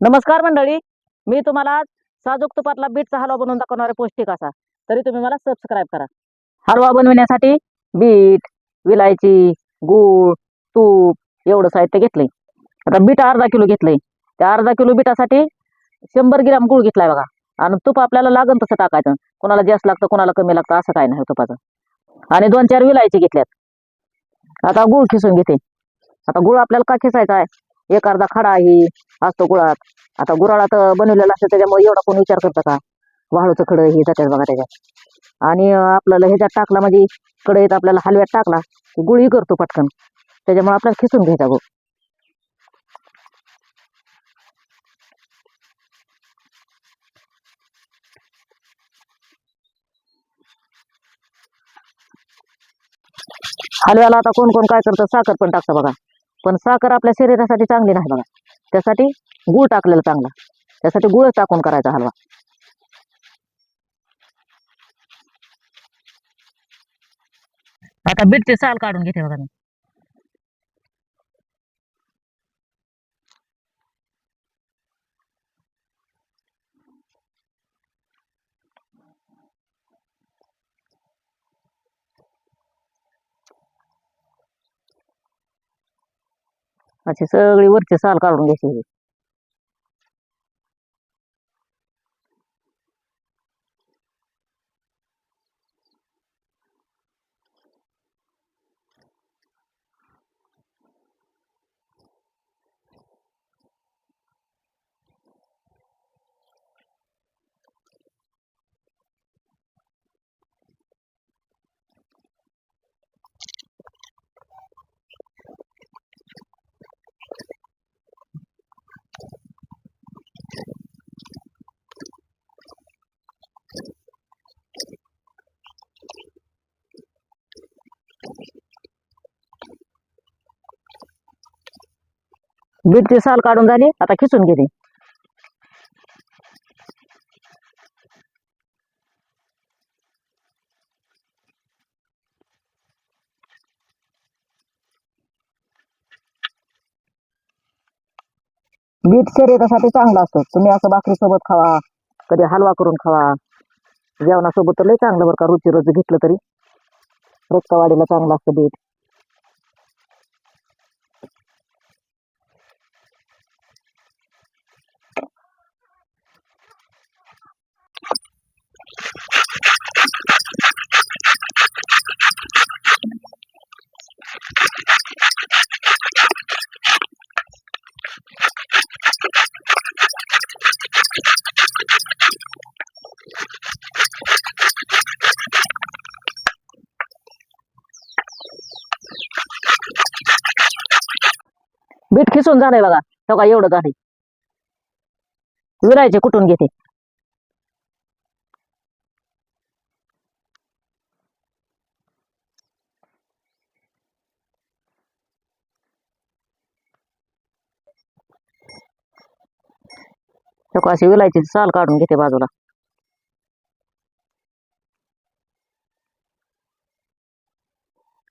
नमस्कार मंडळी मी तुम्हाला साजूक तुपातला बीटचा हलवा बनवून दाखवणार आहे पौष्टिक असा. तरी तुम्ही मला सबस्क्राईब करा. हलवा बनविण्यासाठी बीट विलायची गूळ तूप एवढं साहित्य घेतलंय. आता बीट अर्धा किलो घेतलंय. त्या अर्धा किलो बीटासाठी शंभर ग्रॅम गूळ घेतलाय बघा. आणि तूप आपल्याला लागन तसं टाकायचं. कोणाला जास्त लागतं कोणाला कमी लागतं असं काय नाही तुपाचं. आणि दोन चार विलायची घेतल्यात. आता गूळ खिसून घेते. आता गुळ आपल्याला का खिसायचा आहे? एक अर्धा खडा आहे असतो गुळात. आता गुराळात बनवलेला असतं त्याच्यामुळे एवढा कोण विचार करतं का? वाळूचं खडं हे जातात बघा त्याच्यात. आणि आपल्याला ह्याच्यात टाकला म्हणजे कढईत आपल्याला हलव्यात टाकला की गुळही करतो पटकन. त्याच्यामुळे आपल्याला खिसून घ्यायचा गो. हलव्याला आता कोण कोण काय करतं साखर पण टाकतं बघा. पण साखर आपल्या शरीरासाठी चांगली नाही बघा. त्यासाठी गुळ टाकलेला चांगला. त्यासाठी गुळ टाकून करायचा हलवा. आता बीटचे साल काढून घेते बघा मी. असे सगळी वरचे साल काढून घ्यायची. बीटची साल काढून झाली आता खिचून घेते. बीट शरीरासाठी चांगला असतो. तुम्ही असं भाकरी सोबत खावा कधी हलवा करून खावा. जेवणासोबत तर लय चांगलं बरं का रुची रोज घेतलं तरी. रक्तवाढीला चांगलं असतं बीट. बीट खिसून झालंय बघा. तो का एवढं झालंय. विरायचे कुठून घेते? तो अशी विलायची साल काढून घेते बाजूला.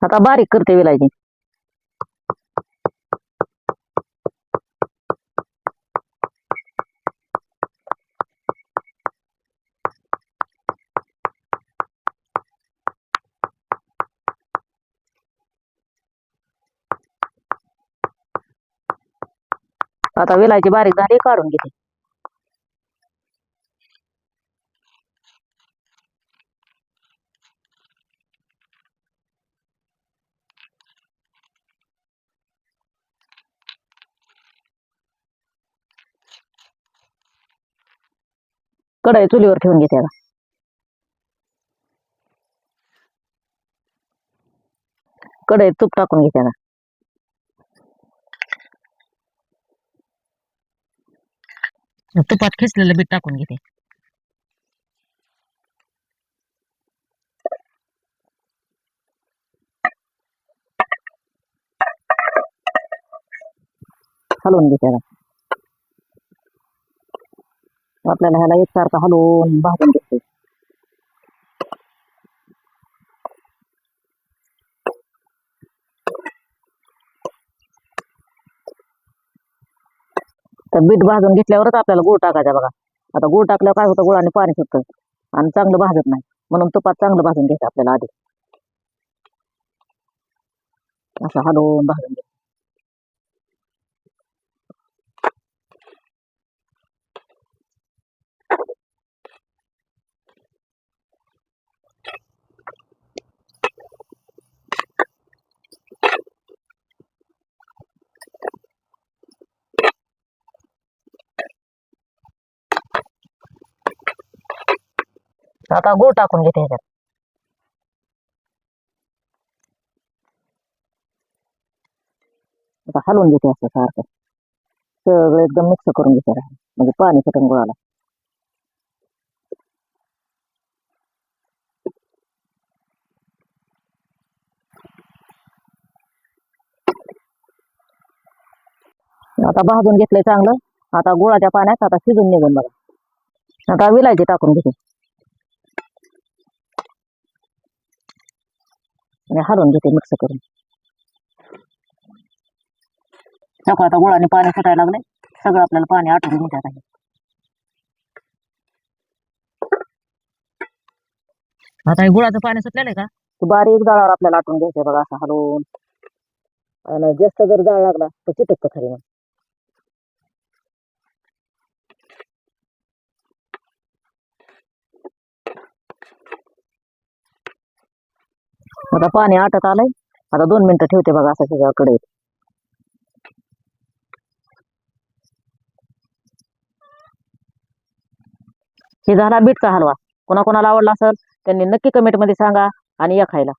आता बारीक करते विलायची. आता वेलायची बारीक झाली काढून घेते. कढई चुलीवर ठेवून घेते आता. कढईत तूप टाकून घेते आता. तुपात खेचलेलं बीट टाकून घेते. हलवून घेते आपल्याला ह्याला एकसारखं हलवून भाजून घेते. तर बीट भाजून घेतल्यावरच आपल्याला गूळ टाकायचा बघा. आता गूळ टाकल्यावर काय होतं? गुळाने पाणी सुटतं. आणि चांगलं भाजत नाही. म्हणून तुपात चांगलं भाजून घ्यायचं आपल्याला आधी. असं हलवून भाजून घ्यायचं. आता गूळ टाकून घेते ह्याच्यात. आता हलवून घेते असं सारखं. सगळं एकदम मिक्स करून घेते म्हणजे पाणी सुटून गुळाला. आता भाजून घेतलंय चांगलं. आता गुळाच्या पाण्यात आता शिजून निघून बघा. आता विलायची टाकून घेते. आणि हलवून घेते मिक्स करून नको आता गुळाने पाणी फुटायला लागले सगळं आपल्याला पाणी आटून घ्यायचं आहे आता हे गुळाचं पाणी सुटलेलं आहे का ते बारीक जाळावर आपल्याला आटून घ्यायचं बघा असं हलवून आणि जास्त जर जाळ लागला तर चिटकतं खरी मग आता पाणी आटत आलंय. आता दोन मिनिटं ठेवते बघा असं त्याच्याकडे हे झाला बीटचा हलवा. कोणाकोणाला आवडला असेल त्यांनी नक्की कमेंटमध्ये सांगा आणि या खायला.